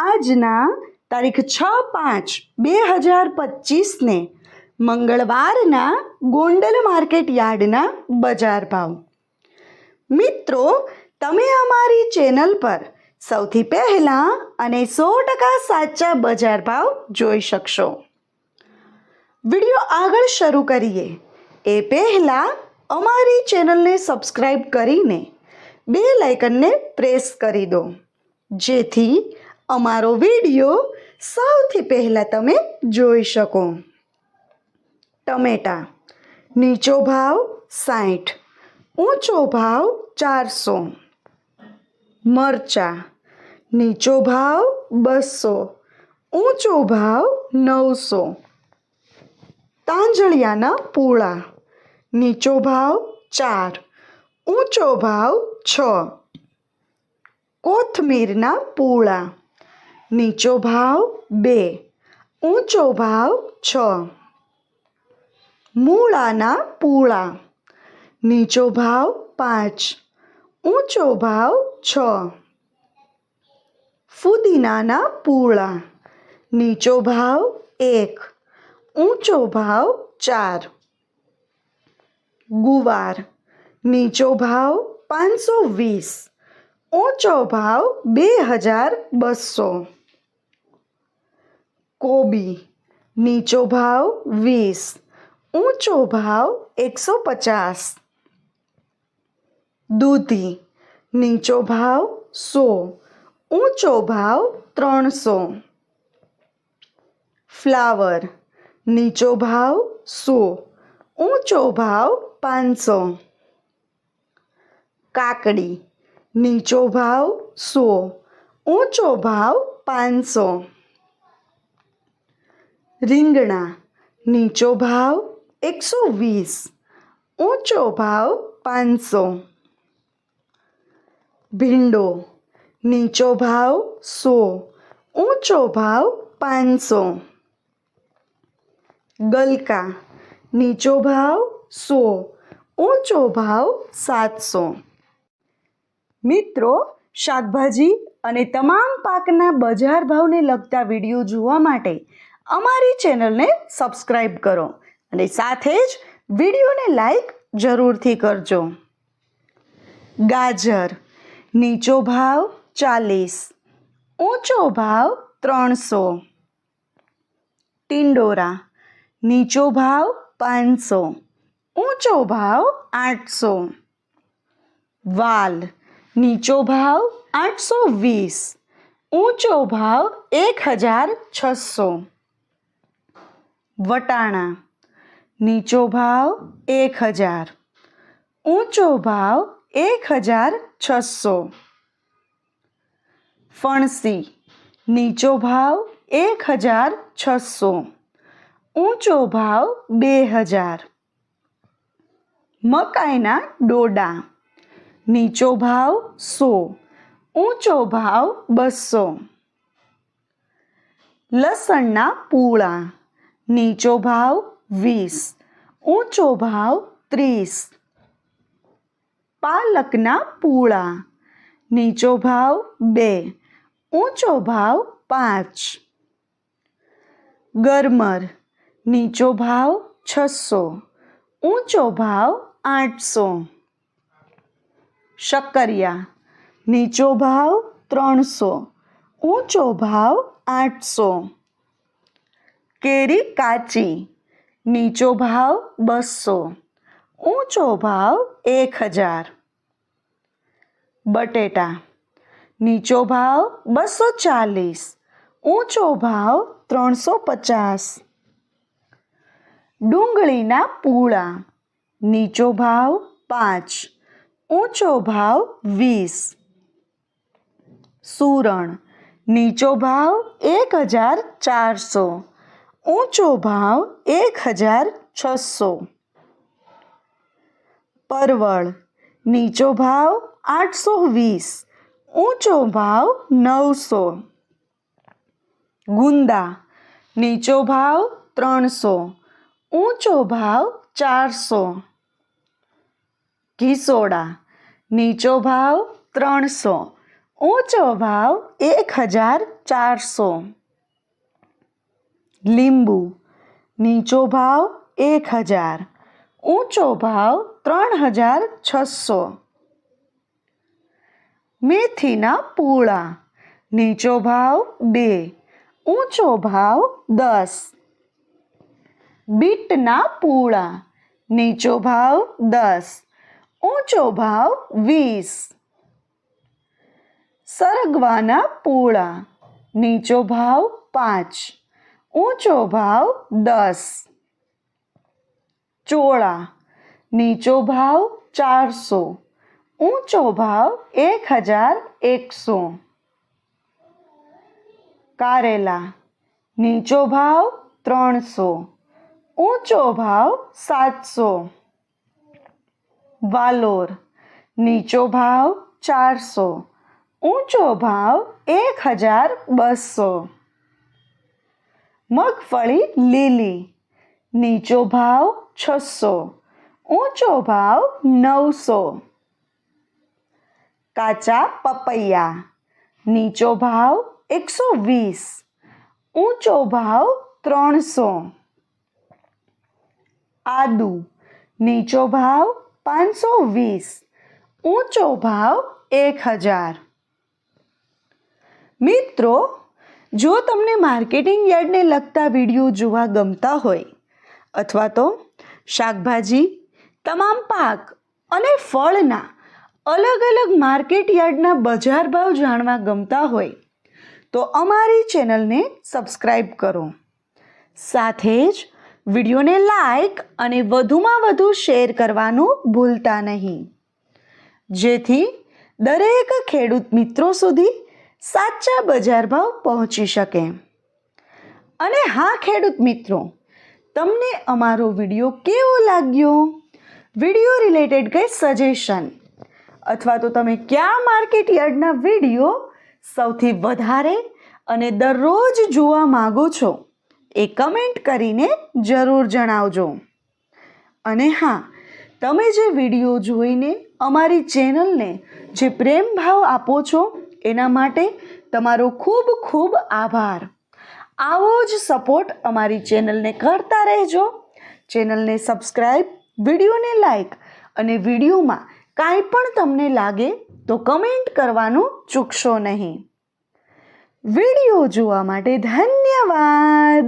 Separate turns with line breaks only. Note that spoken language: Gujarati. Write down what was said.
આજના તારીખ છ પાંચ બે હજાર પચીસને મંગળવારના ગોંડલ માર્કેટ યાર્ડના બજાર ભાવ. મિત્રો, તમે અમારી ચેનલ પર સૌથી પહેલાં અને સો ટકા સાચા બજાર ભાવ જોઈ શકશો. વીડિયો આગળ શરૂ કરીએ. એ પહેલાં અમારી ચેનલને સબસ્ક્રાઈબ કરીને બે લાઇકનને પ્રેસ કરી દો. જેથી અમારો વીડિયો સૌથી પહેલાં તમે જોઈ શકો. ટમેટા, નીચો ભાવ સાઠ ઊંચો ભાવ ચારસો. મરચા, નીચો ભાવ બસો, ઊંચો ભાવ નવસો. તાંજળિયાના પૂળા, નીચો ભાવ ચાર, ઊંચો ભાવ છ. કોથમીરના પૂળા નીચો ભાવ બે, ઊંચો ભાવ છ. મૂળાના પૂળા, નીચો ભાવ પાંચ, ઊંચો ભાવ છ. ફુદીનાના પૂળા, નીચો ભાવ એક, ઊંચો ભાવ ચાર. ગુવાર, નીચો ભાવ પાંચસો વીસ, ઊંચો ભાવ બે હજાર બસો. કોબી, નીચો ભાવ વીસ, ઊંચો ભાવ એકસો પચાસ. દૂધી, નીચો ભાવ સો, ઊંચો ભાવ ત્રણસો. ફ્લાવર, નીચો ભાવ સો, ઊંચો ભાવ પાંચસો. કાકડી, નીચો ભાવ સો, ઊંચો ભાવ પાંચસો. રીંગણા, નીચો ભાવ એકસો વીસ, ઊંચો ભાવ પાંચસો. ભીંડો, નીચો ભાવ સો, ઊંચો ભાવ પાંચસો. ગલકા, નીચો ભાવ સો, ઊંચો ભાવ સાતસો. મિત્રો, શાકભાજી અને તમામ પાકના બજાર ભાવને લગતા વીડિયો જોવા માટે અમારી ચેનલને સબસ્ક્રાઈબ કરો અને સાથે જ વિડીયોને લાઈક જરૂરથી કરજો. ગાજર, નીચો ભાવ ચાલીસ, ઊંચો ભાવ ત્રણસો. ટિંડોરા, નીચો ભાવ પાંચસો, ઊંચો ભાવ આઠસો. વાલ, નીચો ભાવ આઠસો વીસ, ઊંચો ભાવ એક હજાર છસો. વટાણા. નીચો ભાવ એક હજાર. ઊંચો ભાવ એક હજાર છસો. ફણસી. નીચો ભાવ એક હજાર છસો. ઊંચો ભાવ બે હજાર. મકાઈના ડોડા. નીચો ભાવ સો. ઊંચો ભાવ બસો. લસણના પૂળા. નીચો ભાવ વીસ ઊંચો ભાવ ત્રીસ પાલકના પૂળા નીચો ભાવ બે ઊંચો ભાવ પાંચ ગરમર નીચો ભાવ છસો ઊંચો ભાવ આઠસો શક્કરિયા નીચો ભાવ ત્રણસો ઊંચો ભાવ આઠસો કેરી કાચી, નીચો ભાવ બસો, ઊંચો ભાવ એક હજાર. બટેટા, નીચો ભાવ બસો ચાલીસ, ઊંચો ભાવ ત્રણસો પચાસ. ડુંગળીના પૂળા, નીચો ભાવ પાંચ, ઊંચો ભાવ વીસ. સુરણ, નીચો ભાવ એક હજાર ચારસો. ઊંચો ભાવ એક હજાર છસો પરવળ નીચો ભાવ આઠસો વીસ ઊંચો ભાવ નવસો ગુંદા નીચો ભાવ ત્રણસો ઊંચો ભાવ ચારસો ઘીસોડા નીચો ભાવ ત્રણસો ઊંચો ભાવ એક હજાર ચારસો લીંબુ, નીચો ભાવ એક હજાર, ઊંચો ભાવ ત્રણ હજાર છસો. મેથીના પૂળા, નીચો ભાવ બે, ઊંચો ભાવ દસ. બીટના પૂળા, નીચો ભાવ દસ, ઊંચો ભાવ વીસ. સરગવાના પૂળા, નીચો ભાવ પાંચ. ઊંચો ભાવ દસ. ચોળા, નીચો ભાવ ચારસો. ઊંચો ભાવ એક હજાર એકસો. કારેલા, નીચો ભાવ ત્રણસો. ઊંચો ભાવ સાતસો. વાલોર, નીચો ભાવ ચારસો. ઊંચો ભાવ એક હજાર બસો. મગફળી લીલી. નીચો ભાવ છસો. ઊંચો ભાવ નવસો. કાચા પપૈયા. નીચો ભાવ એકસો વીસ. ઊંચો ભાવ ત્રણસો. આદુ. નીચો ભાવ પાંચસો વીસ. ઊંચો ભાવ એક હજાર. મિત્રો જો તમને માર્કેટિંગ યાર્ડને લગતા વીડિયો જોવા ગમતા હોય, અથવા તો શાકભાજી, તમામ પાક અને ફળના અલગ અલગ માર્કેટ યાર્ડના બજાર ભાવ જાણવા ગમતા હોય, તો અમારી ચેનલને સબસ્ક્રાઈબ કરો. સાથે જ વિડીયોને લાઈક અને વધુમાં વધુ શેર કરવાનું ભૂલતા નહીં. જેથી દરેક ખેડૂત મિત્રો સુધી સાચા બજાર ભાવ પહોંચી શકે. અને હા, ખેડૂત મિત્રો, તમને અમારો વીડિયો કેવો લાગ્યો? વીડિયો રિલેટેડ કંઈ સજેશન અથવા તો તમે કયા માર્કેટ યાર્ડના વીડિયો સૌથી વધારે અને દરરોજ જોવા માગો છો એ કમેન્ટ કરીને જરૂર જણાવજો. અને હા, તમે જે વીડિયો જોઈને અમારી ચેનલને જે પ્રેમ ભાવ આપો છો એના માટે તમારો ખૂબ ખૂબ આભાર. આવો જ સપોર્ટ અમારી ચેનલને કરતા રહેજો. ચેનલને સબસ્ક્રાઈબ વિડીયોને લાઈક અને વિડીયોમાં કાંઈ પણ તમને લાગે તો કમેન્ટ કરવાનું ચૂકશો નહીં. વીડિયો જોવા માટે ધન્યવાદ.